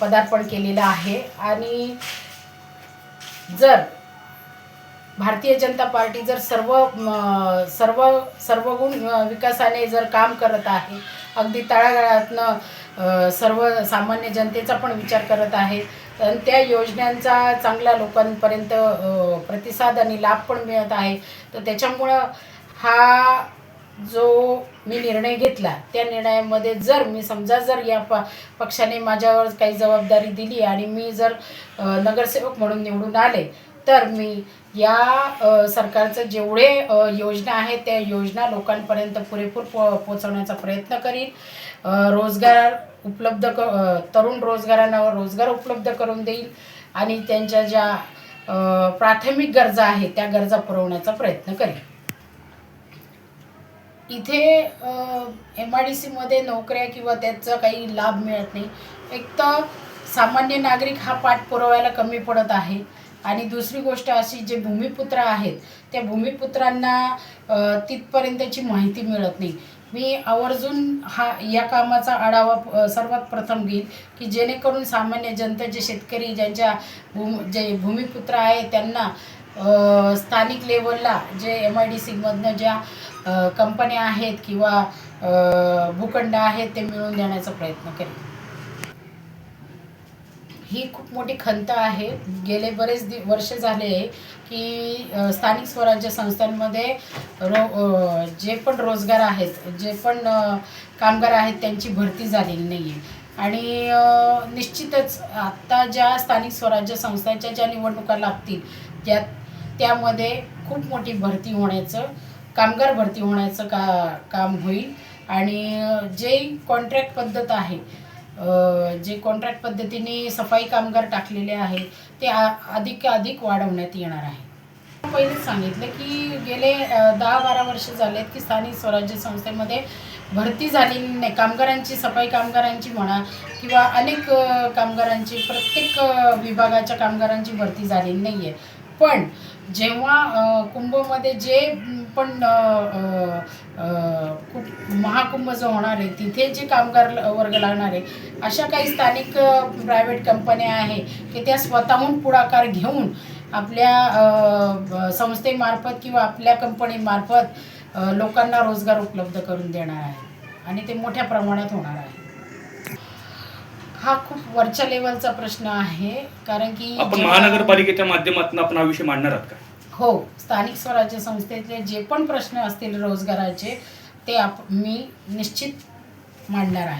पदार्पण केलेलं आहे. आणि जर भारतीय जनता पार्टी जर सर्व सर्व सर्वगुण विकासाने जर काम करत आहे अगदी तळागाळातनं सर्व सामान्य जनतेचा पण विचार करत आहे आणि त्या योजनांचा चांगला लोकांपर्यंत प्रतिसाद आणि लाभ पण मिळत आहे तर त्याच्यामुळं हा जो मी निर्णय घेतला त्या निर्णयामध्ये जर मी समजा जर या प पक्षाने माझ्यावर काही जबाबदारी दिली आणि मी जर नगरसेवक म्हणून निवडून आले तर मी या सरकारचं जेवढे योजना आहेत त्या योजना लोकांपर्यंत पुरेपूर पो पोचवण्याचा प्रयत्न करीन. रोजगार उपलब्ध क तरुण रोजगारांना रोजगार उपलब्ध करून देईल आणि त्यांच्या ज्या प्राथमिक गरजा आहेत त्या गरजा पुरवण्याचा प्रयत्न करेन. इथे एम आय डी सीमध्ये नोकऱ्या किंवा त्याचा काही लाभ मिळत नाही. एक तर सामान्य नागरिक हा पाठ पुरवायला कमी पडत आहे. आणि दुसरी गोष्ट अशी जे भूमिपुत्र आहेत त्या भूमिपुत्रांना तिथपर्यंतची माहिती मिळत नाही. मी आवर्जून हा या कामाचा आढावा सर्वात प्रथम घेईन की जेणेकरून सामान्य जनता जे शेतकरी ज्यांच्या भूम जे भूमिपुत्र आहे त्यांना स्थानिक लेवलला जे एम आय डी सीमधनं ज्या कंपन्या आहेत किंवा भूखंड आहेत ते मिळवून देण्याचा प्रयत्न करेन. ही खूप मोठी खंत आहे. गेले बरेच दि वर्ष झाले आहे की स्थानिक स्वराज्य संस्थांमध्ये रो जे पण रोजगार आहेत जे पण कामगार आहेत त्यांची भरती झालेली नाही आहे आणि निश्चितच आत्ता ज्या स्थानिक स्वराज्य संस्थांच्या ज्या निवडणुका लागतील त्या त्यामध्ये खूप मोठी भरती होण्याचं कामगार भरती होण्याचं का काम होईल. आणि जे कॉन्ट्रॅक्ट पद्धत आहे जे कॉन्ट्रॅक्ट पद्धतीने सफाई कामगार टाकलेले आहेत ते अधिक अधिक वाढवण्यात येणार आहे. पहिलेच सांगितलं की गेले दहा बारा वर्ष झालेत की स्थानिक स्वराज्य संस्थेमध्ये भरती झालेली नाही. कामगारांची सफाई कामगारांची म्हणा किंवा अनेक कामगारांची प्रत्येक विभागाच्या कामगारांची भरती झालेली नाही आहे पण जेव्हा कुंभमध्ये जे पण खूप महाकुंभ जो होणार आहे. तिथे जे कामगार वर्ग लागणार आहे अशा काही स्थानिक प्रायव्हेट कंपन्या आहे की त्या स्वतःहून पुढाकार घेऊन आपल्या संस्थेमार्फत किंवा आपल्या कंपनीमार्फत लोकांना रोजगार उपलब्ध करून देणार आहे. आणि ते मोठ्या प्रमाणात होणार आहे. हा खूप वरच्या लेवलचा प्रश्न आहे कारण की महानगरपालिकेच्या माध्यमातून आपण हा विषय मांडणार आहात का? हो स्थानिक स्वराज्य संस्थेतले जे पण प्रश्न असतील रोजगाराचे ते आप मी निश्चित मांडणार आहे.